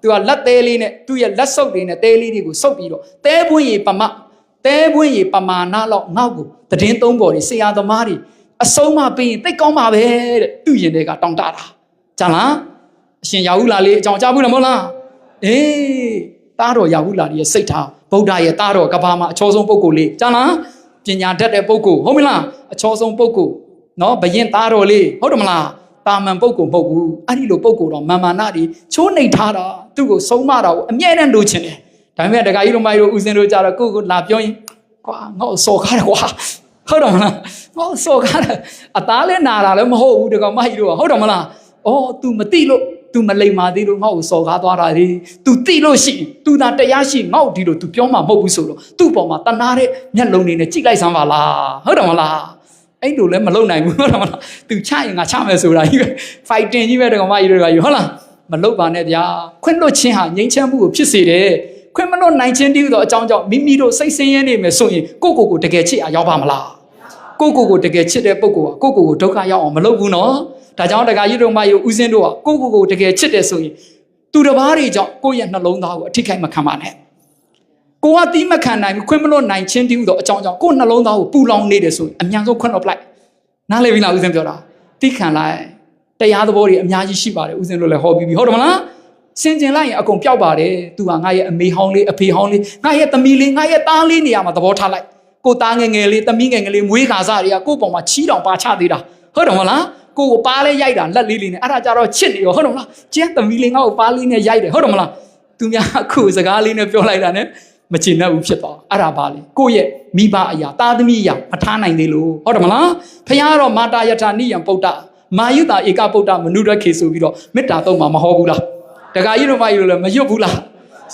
သူကလက်သေးလေးနဲ့သူ့ရဲ့လက်ဆုပ်တွေနဲ့သေးလေးတွေကိုဆုပ်ပြီးတော့တဲပွင့်ရီပမတဲပွင့်ရီပမာဏလောက်ငေါ့ကိုတည်င်းသုံးပေါ်တွေဆရာသမားတွေအဆုံးမပေးရင်တိတ်ကောင်းပါပဲတဲ့သူ့ရင်တွေကတောင်းတတာကြလားအရှင်ရာဟုလာလေးအကြောင်းကြားဘူးလားမဟုတ်လားအေးတားတော်ရာဟုလာလေးရဲ့စိတ်ထား ဗုဒ္ဓရဲ့တားတော်ကဘာမှာအချောဆုံးပုဂ္ဂိုလ်လေးကြလားပညာတတ်တဲ့ပုဂ္ဂိုလ်ဟုတ်မလားအချောဆုံးပုဂ္ဂိုလ်နော်ဘယင်တားတော်လေးဟုတ်တယ်မလားတာမန်ပုဂ္ဂိုလ်မဟုတ်ဘူးအဲ့ဒီလိုပုဂ္ဂိုလ်တော့မာမာနတွေချိုးနှိပ်ထားတာသူ့ကိုဆုံးမတာကိုအမြဲတမ်းလိုချင်တယ်ဒါပေမဲ့ဒကာကြီးတို့မကြီးတို့ဦးစင်တို့ကြတော့ကိုယ့်ကိုလာပြောရင်ကွာငါ့ကိုစော်ကားတယ်ကွာဟုတ်တယ်မလားဟောစော်ကားတယ်အသားလဲနာတာလည်းမဟုတ်ဘူးတကောင်မကြီးတို့ကဟုတ်တယ်မလားအော် तू မသိလို့ သူမလိမ္မာသေးလို့ငါ့ကိုစော်ကားသွားတာလေသူတိလို့ရှိရင်သူသာတရားရှိငါ့ကိုဒီလို तू ပြောမှာမဟုတ်ဘူးဆိုတော့သူ့ပေါ်မှာတနာတဲ့မျက်လုံးတွေနဲ့ကြိတ်လိုက်စမ်းပါလားဟုတ်တယ်မလားအဲ့လိုလည်းမလုံနိုင်ဘူးဟုတ်တယ်မလားသူချရင်ငါချမယ်ဆိုတာကြီးပဲ fighting ကြီးပဲတကောင်မကြီးတို့ကယူဟုတ်လားမလုံပါနဲ့ဗျာခွင့်လွတ်ခြင်းဟာငြိမ်းချမ်းမှုကိုဖြစ်စေတယ်ခွင့်မလွတ်နိုင်ခြင်းတည်းဟူသောအကြောင်းကြောင့်မိမိတို့စိတ်ဆင်းရဲနေမယ်ဆိုရင်ကိုယ့်ကိုယ်ကိုတကယ်ချစ်အောင်ရောက်ပါမလားကိုယ့်ကိုယ်ကိုတကယ်ချစ်တဲ့ပုဂ္ဂိုလ်ကကိုယ့်ကိုယ်ကိုဒုက္ခရောက်အောင်မလုပ်ဘူးနော် ဒါကြောင့်တက္ကကြီးတို့မယူဦးစင်းတို့ကကိုယ့်ကိုယ်ကိုတကယ်ချစ်တယ်ဆိုရင်သူတစ်ပါးတွေကြောင့်ကိုယ့်ရဲ့နှလုံးသားကိုအထိခိုက်မခံပါနဲ့ကိုကတီးမခံနိုင်ဘူးခွင့်မလွတ်နိုင်ချင်းတည်းဟူသောအကြောင်းကြောင့်ကိုယ့်နှလုံးသားကိုပူလောင်နေတယ်ဆိုရင်အမြန်ဆုံးခွင့်လွတ်ပလိုက်နားလည်ပြီလားဦးစင်းပြောတာတီးခံလိုက်တရားသဘောတွေအများကြီးရှိပါတယ်ဦးစင်းတို့လည်းဟောပြီးပြီဟုတ်တယ်မလားစင်ကျင်လိုက်ရင်အကုန်ပျောက်ပါတယ်သူကငါရဲ့အမေဟောင်းလေးအဖေဟောင်းလေးငါရဲ့သမီးလေးငါရဲ့သားလေးနေရာမှာသဘောထားလိုက်ကိုသားငယ်ငယ်လေးသမီးငယ်ငယ်လေးမွေးခါစားတွေကကိုယ့်ပေါ်မှာချီးတောင်ပါချသေးတာဟုတ်တယ်မဟုတ်လား ကိုကိုပါလဲရိုက်တာလက်လေးလေးနဲ့အဲ့ဒါကြတော့ချစ်နေရောဟုတ်တယ်မလားကျန်းသမီးလေးငါ့ကိုပါလေးနဲ့ရိုက်တယ်ဟုတ်တယ်မလားသူများအခုစကားလေးနဲ့ပြောလိုက်တာနဲ့မချင်တတ်ဘူးဖြစ်သွားအဲ့ဒါပါလေကိုယ့်ရဲ့မိဘအရာသားသမီးအရာမထားနိုင်သေးလို့ဟုတ်တယ်မလားဖခင်ကတော့မာတာယထာနိယံပုဒ္ဒမာယုတာဧကပုဒ္ဒမနုရခေဆိုပြီးတော့မေတ္တာသုံးမှာမဟောဘူးလားတခါကြီးတို့မကြီးတို့လည်းမရွတ်ဘူးလား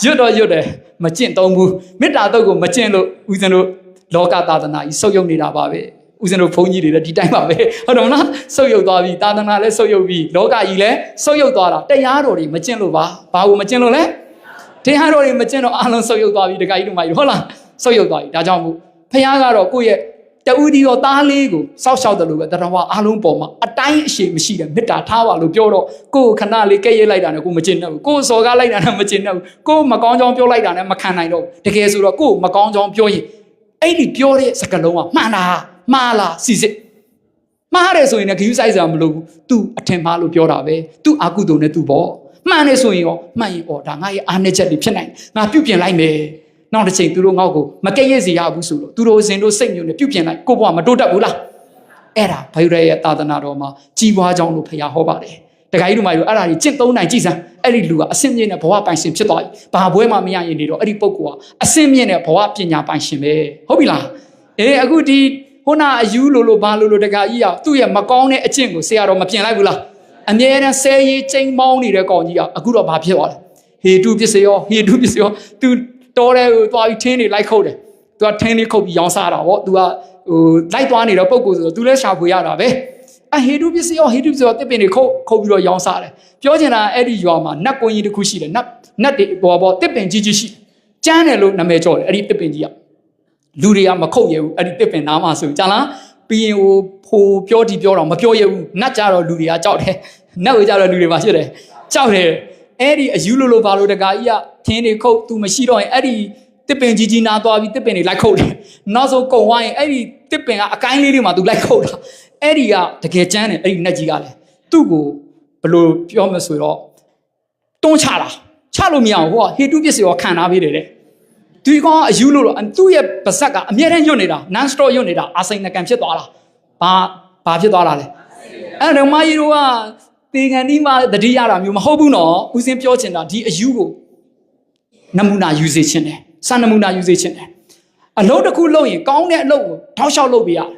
ရွတ်တော့ရွတ်တယ်မကျင့်သုံးဘူးမေတ္တာတုတ်ကိုမကျင့်လို့ဦးဇင်းတို့လောကသာသနာကြီးဆုပ်ယုပ်နေတာပါပဲ ဦးဇင်းတို့ဘုန်းကြီးတွေလည်းဒီတိုင်းပါပဲဟုတ်တယ်မလားဆုပ်ယုပ်သွားပြီသာသနာလည်းဆုပ်ယုပ်ပြီလောကကြီးလည်းဆုပ်ယုပ်သွားတာတရားတော်တွေမကျင့်လို့ပါဘာလို့မကျင့်လို့လဲတရားတော်တွေမကျင့်တော့အလုံးဆုပ်ယုပ်သွားပြီတခါကြီးတို့မှကြီးဟုတ်လားဆုပ်ယုပ်သွားပြီဒါကြောင့်မို့ဖခင်ကတော့ကိုယ့်ရဲ့တူဒီရောသားလေးကိုစောက်ရှောက်တယ်လို့ပဲတရဝအားလုံးပေါ်မှာအတိုင်းအရှိမရှိတဲ့မေတ္တာထားပါလို့ပြောတော့ကိုယ်ခဏလေးကဲ့ရဲ့လိုက်တာနဲ့ကိုမကျင့်တော့ဘူးကိုယ်စော်ကားလိုက်တာနဲ့မကျင့်တော့ဘူးကိုယ်မကောင်းကြောင်ပြောလိုက်တာနဲ့မခံနိုင်တော့ဘူးတကယ်ဆိုတော့ကိုယ်မကောင်းကြောင်ပြောရင်အဲ့ဒီပြောတဲ့စကားလုံးကမှန်တာ မှားလားစီစစ်မှားတယ်ဆိုရင်လည်းဂယုစိုက်စရာမလိုဘူး तू အထင်မှားလို့ပြောတာပဲ तू အာကုတုံနဲ့ तू ပေါ့မှန်တယ်ဆိုရင်ရောမှန်ရင်ဩဒါငါရဲ့အားနည်းချက်တွေဖြစ်နိုင်ငါပြုတ်ပြင်လိုက်မယ်နောက်တစ်ချိန်သူတို့ငေါ့ကိုမကဲ့ရဲ့စီရဘူးဆိုတော့သူတို့စင်တို့စိတ်မျိုးနဲ့ပြုတ်ပြင်လိုက်ကိုဘွားမတိုးတက်ဘူးလားအဲ့ဒါဘိုင်ရဲရဲ့သာသနာတော်မှာကြီးပွားကြောင်းလို့ဖျားဟောပါတယ်တခါကြီးတို့မှတို့အဲ့ဒါကြီးကျင့်သုံးနိုင်ကြည်စမ်းအဲ့ဒီလူကအစင်းမြင့်တဲ့ဘဝပိုင်ရှင်ဖြစ်သွားပြီဘာဘွဲမှမရရင်နေတော့အဲ့ဒီပုဂ္ဂိုလ်ကအစင်းမြင့်တဲ့ဘဝပညာပိုင်ရှင်ပဲဟုတ်ပြီလားအေးအခုဒီ ခုနအယူလိုလိုဘာလိုလိုတခါကြီးအောင်သူ့ရဲ့မကောင်းတဲ့အကျင့်ကိုဆရာတော်မပြင်လိုက်ဘူးလားအမြဲတမ်းဆဲရေးချိန်မောင်းနေတဲ့ကောင်ကြီးအောင်အခုတော့ဘာဖြစ်သွားလဲဟေတုပစ္စယောဟေတုပစ္စယော तू တော်တယ်ဟိုသွားပြီးထင်းနေလိုက်ခုတ်တယ်။ तू ကထင်းလေးခုတ်ပြီးရောင်းစားတာပေါ့။ तू ကဟိုလိုက်သွားနေတဲ့ပုံကိုယ်ဆိုတော့ तू လည်းရှာဖွေရတာပဲ။အဟေတုပစ္စယောဟေတုပစ္စယောတစ်ပင်တွေခုတ်ခုတ်ပြီးတော့ရောင်းစားတယ်။ပြောချင်တာအဲ့ဒီရွာမှာနတ်ကွန်ကြီးတစ်ခုရှိတယ်။နတ်နတ်တွေဟိုပေါ့တစ်ပင်ကြီးကြီးရှိတယ်။ကျမ်းတယ်လို့နာမည်ကျော်တယ်အဲ့ဒီတစ်ပင်ကြီးက။ လူတွေကမခုတ်ရဘူးအဲ့ဒီတစ်ပင်နားမှာဆိုကြာလားပြီးရင်ဟိုဖိုပြောဒီပြောတော့မပြောရဘူးနတ်ကြတော့လူတွေကကြောက်တယ်နတ်ဝေကြတော့လူတွေပါဖြစ်တယ်ကြောက်တယ်အဲ့ဒီအယူလိုလိုဘာလို့တကာကြီးကထင်းတွေခုတ်သူမရှိတော့ရင်အဲ့ဒီတစ်ပင်ကြီးကြီးနားသွားပြီးတစ်ပင်တွေလိုက်ခုတ်တယ်နောက်ဆုံးကုံဝိုင်းရင်အဲ့ဒီတစ်ပင်ကအကိုင်းလေးတွေမှာသူလိုက်ခုတ်တာအဲ့ဒီကတကယ်ကျမ်းတယ်အဲ့ဒီနတ်ကြီးကလည်းသူ့ကိုဘယ်လိုပြောမဆိုတော့တွန်းချတာချလို့မရအောင်ဟိုကဟေတုပစ္စည်းရောခံထားပေးတယ်တဲ့ ဒီကောင်ကအယူလို့လို့သူ့ရဲ့ပါဇက်ကအမြဲတမ်းညွတ်နေတာ non stop ညွတ်နေတာအာစိန်နကံဖြစ်သွားတာဘာဘာဖြစ်သွားတာလဲအဲ့တော့မကြီးတို့ကတေကန်ဒီမှာတတိရတာမျိုးမဟုတ်ဘူးနော်ဦးစင်းပြောချင်တာဒီအယူကိုနမူနာယူစေချင်တယ်စံနမူနာယူစေချင်တယ်အလုပ်တစ်ခုလုပ်ရင်ကောင်းတဲ့အလုပ်ကိုထောက်လျှောက်လုပ်ပေးရတယ်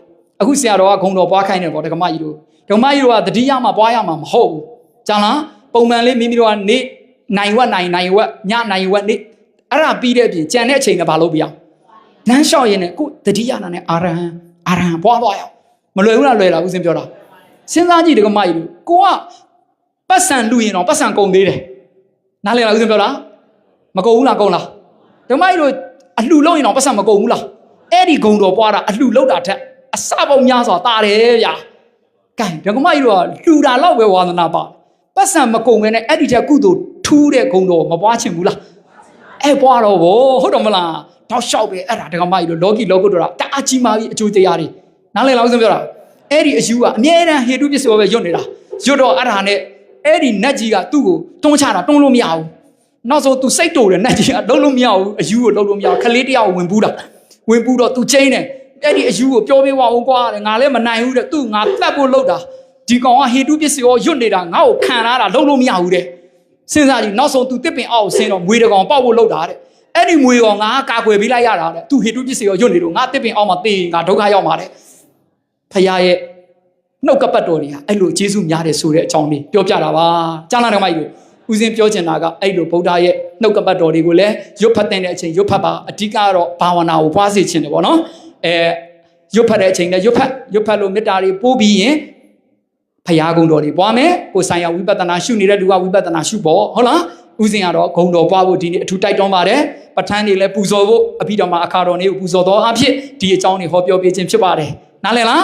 အခုဆရာတော်ကဂုံတော်ပွားခိုင်းတယ်ပေါ့ဒကမကြီးတို့ဒကမကြီးတို့ကတတိယမှာပွားရမှာမဟုတ်ဘူးကြောင်လားပုံမှန်လေးမိမိတို့ကနေနိုင်ဝက်နိုင်နိုင်ဝက်ညနိုင်ဝက်နေ အဲ့ဒါပြီးတဲ့အပြင်ကြံတဲ့အချိန်ကဘာလုပ်ပြအောင်လမ်းလျှောက်ရင်းနဲ့ကိုတတိယနာနဲ့အာရဟံအာရဟံပွားပွားရအောင်မလွယ်ဘူးလားလွယ်လားဦးစင်ပြောတာစဉ်းစားကြည့်ဒကမကြီးတို့ကိုကပတ်စံလူရင်တော့ပတ်စံကုန်သေးတယ်နားလည်လားဦးစင်ပြောတာမကုန်ဘူးလားကုန်လားဒကမကြီးတို့အလှလုံးရင်တော့ပတ်စံမကုန်ဘူးလားအဲ့ဒီဂုံတော်ပွားတာအလှလုံးတာထက်အစပုံများစွာတာတယ်ဗျာကဲဒကမကြီးတို့ကလှူတာတော့ပဲဝါသနာပါပတ်စံမကုန်ပဲနဲ့အဲ့ဒီထက်ကုသိုလ်ထူးတဲ့ဂုံတော်မပွားချင်ဘူးလား အဲ့ဘွားတော်ကိုဟုတ်တယ်မလားတောက်လျှောက်ပဲအဲ့ဒါဒကမကြီးတို့လောကီလောကုတ္တရာတအားကြီးမာပြီးအကျိုးတရားတွေနားလည်လောက်ဆုံးပြောတာအဲ့ဒီအယူကအမြဲတမ်းဟေတုပစ္စည်းပဲယွတ်နေတာယွတ်တော့အဲ့ဒါနဲ့အဲ့ဒီနတ်ကြီးကသူ့ကိုတွန်းချတာတွန်းလို့မရဘူးနောက်ဆုံးသူစိတ်တူတယ်နတ်ကြီးကလုံးလို့မရဘူးအယူကိုလုံးလို့မရဘူးခလေးတရားကိုဝင်ပူးတာဝင်ပူးတော့သူချင်းတယ်အဲ့ဒီအယူကိုပြောပေးဝအောင်ကွာတယ်ငါလည်းမနိုင်ဘူးတဲ့သူ့ငါတတ်ဖို့လောက်တာဒီကောင်ကဟေတုပစ္စည်းရောယွတ်နေတာငါ့ကိုခံရတာလုံးလို့မရဘူးတဲ့ စဉ်းစားကြည့်နောက်ဆုံး तू တစ်ပင်အောက်ဆင်းတော့မွေတကောင်ပေါက်ဖို့လုပ်တာတဲ့အဲ့ဒီမွေကောင်ငါကာကွယ်ပေးလိုက်ရတာတဲ့ तू ဟေတုပစ္စည်းရောရွတ်နေတော့ငါတစ်ပင်အောက်မှာတေးငါဒုက္ခရောက်မှာတဲ့ဖခင်ရဲ့နှုတ်ကပတ်တော်တွေဟာအဲ့လိုကျေးဇူးများတယ်ဆိုတဲ့အကြောင်းလေးပြောပြတာပါကြားလာတော့မိုက်လို့ဦးစင်းပြောချင်တာကအဲ့လိုဗုဒ္ဓရဲ့နှုတ်ကပတ်တော်တွေကိုလည်းရွတ်ဖတ်တဲ့အချိန်ရွတ်ဖတ်ပါအဓိကတော့ဘာဝနာကိုပွားစေခြင်းတယ်ပေါ့နော်အဲရွတ်ဖတ်တဲ့အချိန်လည်းရွတ်ဖတ်ရွတ်ဖတ်လို့မေတ္တာတွေပို့ပြီးရင် ဖရာဂုံတော်တွေပွားမယ်ကိုဆိုင်ရဝိပဿနာရှုနေတဲ့လူကဝိပဿနာရှုပေါ့ဟုတ်လားဦးစင်ကတော့ဂုံတော်ပွားဖို့ဒီနေ့အထူးတိုက်တွန်းပါတယ်ပဋ္ဌာန်းတွေလည်းပူဇော်ဖို့အပြီးတော်မှာအခါတော်လေးကိုပူဇော်တော်အဖြစ်ဒီအကြောင်းတွေဟောပြောပေးခြင်းဖြစ်ပါတယ်နားလည်လား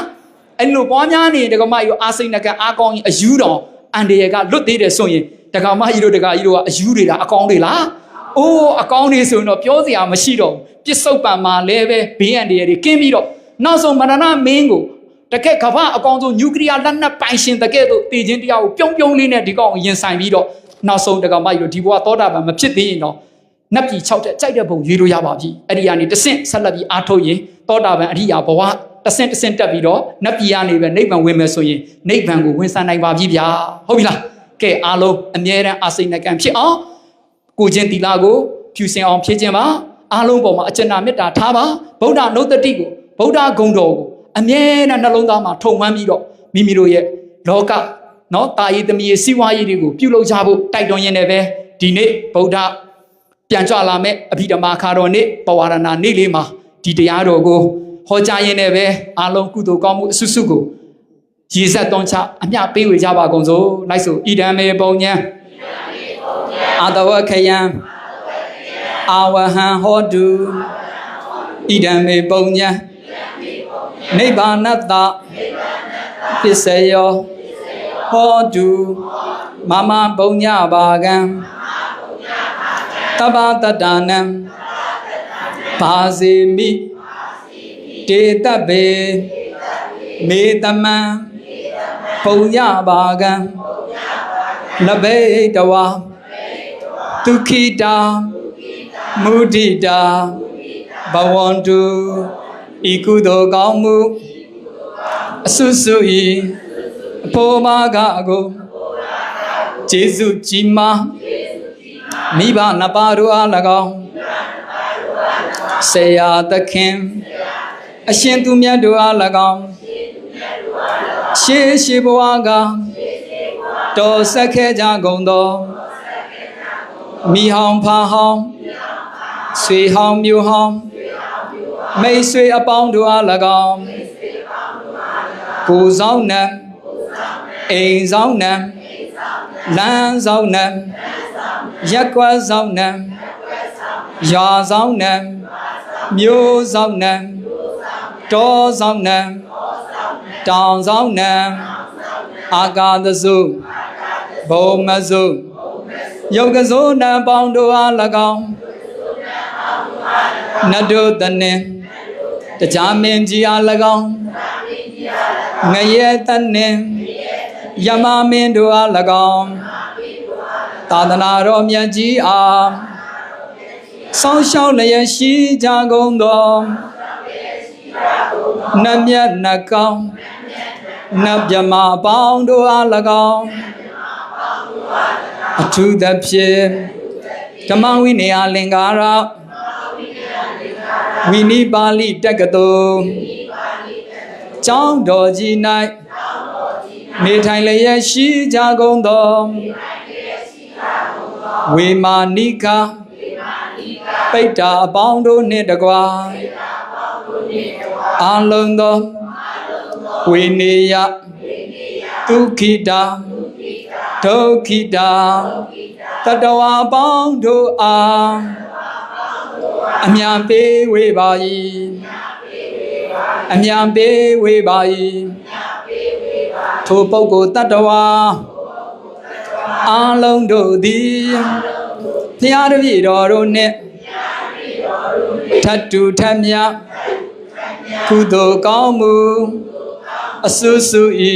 အဲ့လိုပွားများနေတက္ကမကြီးကိုအာစိတ်နကအားကောင်းရင်အယူတော်အန်တရကလွတ်သေးတယ်ဆိုရင်တက္ကမကြီးတို့တက္ကကြီးတို့ကအယူတွေလားအကောင်းတွေလားအိုးအကောင်းတွေဆိုရင်တော့ပြောစရာမရှိတော့ဘူးပြစ္ဆုတ်ပံမှာလည်းပဲဘေးအန္တရာယ်တွေကင်းပြီးတော့နောက်ဆုံးမရဏမင်းကို တကယ်ကမ္ဘာအကောင်ဆုံးနျူကလ িয়ার လက်နက်ပိုင်ရှင်တကယ်တော့တည်ခြင်းတရားကိုပြုံးပြုံးလေးနဲ့ဒီကောင်ကိုရင်ဆိုင်ပြီးတော့နောက်ဆုံးတကောင်မကြီးတို့ဒီဘဝသောတာပန်မဖြစ်သေးရင်တော့နတ်ပြည်6တက်ကြိုက်တဲ့ဘုံရွေးလို့ရပါပြီအဲ့ဒီကနေတဆင့်ဆက်လက်ပြီးအားထုတ်ရင်သောတာပန်အရိယာဘဝတဆင့်တဆင့်တက်ပြီးတော့နတ်ပြည်ကနေပဲနိဗ္ဗာန်ဝင်မယ်ဆိုရင်နိဗ္ဗာန်ကိုဝင်ဆိုင်နိုင်ပါပြီဗျာဟုတ်ပြီလားကဲအားလုံးအမြဲတမ်းအာစိတ်နကံဖြစ်အောင်ကိုချင်းတီလာကိုဖြူစင်အောင်ဖြည့်ခြင်းပါအားလုံးပေါ်မှာအကျဉ်းနာမေတ္တာထားပါဗုဒ္ဓနုတ္တတိကိုဗုဒ္ဓဂုံတော်ကို အမြဲတမ်းနှလုံးသားမှာထုံမှန်းပြီးတော့မိမိတို့ရဲ့လောကနော်တာယီသမီးရဲ့စီးပွားရေးတွေကိုပြုလုပ်ကြဖို့တိုက်တွန်းရင်းနဲ့ပဲဒီနေ့ဗုဒ္ဓပြန်ကြွလာမဲ့အဘိဓမ္မာခါတော်နေ့ပဝါရဏနေ့လေးမှာဒီတရားတော်ကိုဟောကြားရင်းနဲ့ပဲအားလုံးကုသိုလ်ကောင်းမှုအဆုစုကိုရည်ဆက်သွန်းချအမျှပေးဝေကြပါကုန်စို့လိုက်ဆိုဣဒံမေပုံညာအာတဝခယံအာဝဟံဟောတုဣဒံမေပုံညာ နိဗ္ဗာနတ္တပစ္စယောဟောတုမမဘုံညဘာကံတပ္ပတတ္တနံဘာစေမိတေတဗ္ဗေမေတမံဘုံညဘာကံလဘိတဝါဒုခိတာမုဒိတာဘဝန္တု ဤကုသိုလ်ကောင်းမှုအဆုစုဤအဖို့မာကကိုကျေးဇူးကြီးမားမိဘနှစ်ပါးတို့အား၎င်းဆရာသခင်အရှင်သူမြတ်တို့အား၎င်းရှေးရှေးဘဝကတော်ဆက်ခဲ့ကြကုန်သောမိဟောင်ဖာဟောင်းဆွေဟောင်းမျိုးဟောင်း မိတ်ဆွေအပေါင်းတို့အား၎င်းကိုယ်ဆောင်နံအိမ်ဆောင်နံလမ်းဆောင်နံရက်ကွက်ဆောင်နံရွာဆောင်နံမျိုးဆောင်နံတောဆောင်နံတောင်ဆောင်နံအာကာသစုဘုံမစုယုတ်ကစိုးနံပေါင်းတို့အား၎င်းနတ်တို့တနှင့် တရားမင်းကြီးအား၎င်းငရဲတနှင့်ယမမင်းတို့အား၎င်းသာသနာတော်မြတ်ကြီးအားဆောင်းရှောင်းလျက်ရှိကြကုန်သောနတ်မြတ်နတ်ကောင်းနတ်မြမအပေါင်းတို့အား၎င်းအထူးသဖြင့်ဓမ္မဝိနည်းလင်္ကာရ ဝိနိပါဠိတက္ကသိုလ်ကျောင်းတော်ကြီး၌နေထိုင်လျက်ရှိကြကုန်သောဝေမာနိကပိတ္တာအပေါင်းတို့နှင့်တကွာအာလုံးသောဝေနေယဒုက္ခိတာဒုက္ခိတာတတဝါပေါင်းတို့အား အမြန်ပေးဝေပါ၏အမြန်ပေးဝေပါ၏ထိုပုဂ္ဂိုလ်တတဝါအာလုံးတို့သည်ဘုရားတပည့်တော်တို့နှင့်ထတ်တူထတ်မြတ်ကုသိုလ်ကောင်းမှုအဆူဆူဤ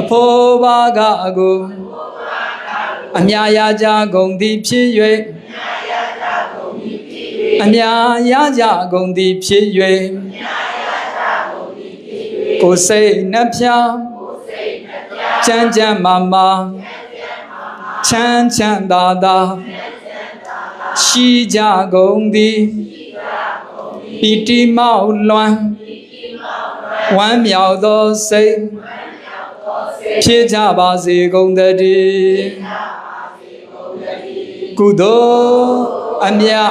အဖို့ဘာကအကိုအမြာရကြကုန်သည်ဖြစ်၍ အမြာရကြကုန်သည်ဖြစ်၍ကိုယ်စိတ်နှဖျားချမ်းချမ်းမာမာချမ်းချမ်းသာသာရှိကြကုန်သည်ပီတိမောက်လွမ်းဝမ်းမြောက်သောစိတ်ဖြစ်ကြပါစေကုန်သတည်းကုသိုလ်အမြတ်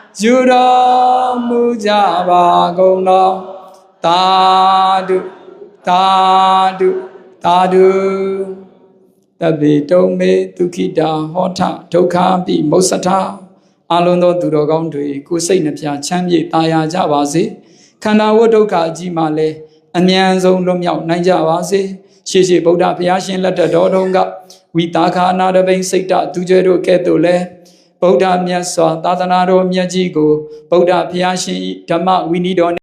ယူတော်မူကြပါကုန်လောသာဓုသာဓုသာဓုတဗ္ဗေတုံမေဒုခိတာဟောထဒုက္ခပိမုစ္ဆထအလုံးသောသူတော်ကောင်းတွေကိုယ်စိတ်နှပြချမ်းမြေ့တာယာကြပါစေခန္ဓာဝတ္ဒုက္ခအကြီးမှလည်းအမြန်ဆုံးလွတ်မြောက်နိုင်ကြပါစေရှေးရှေးဗုဒ္ဓဘုရားရှင်လက်ထက်တော်တုန်းကဝိတာခာနာတပိန်စိတ်တသူကျဲတို့ကဲ့သို့လဲ ဗုဒ္ဓမြတ်စွာသာသနာတော်မြတ်ကြီးကိုဗုဒ္ဓဘုရားရှင်ဤဓမ္မဝိနည်းတော်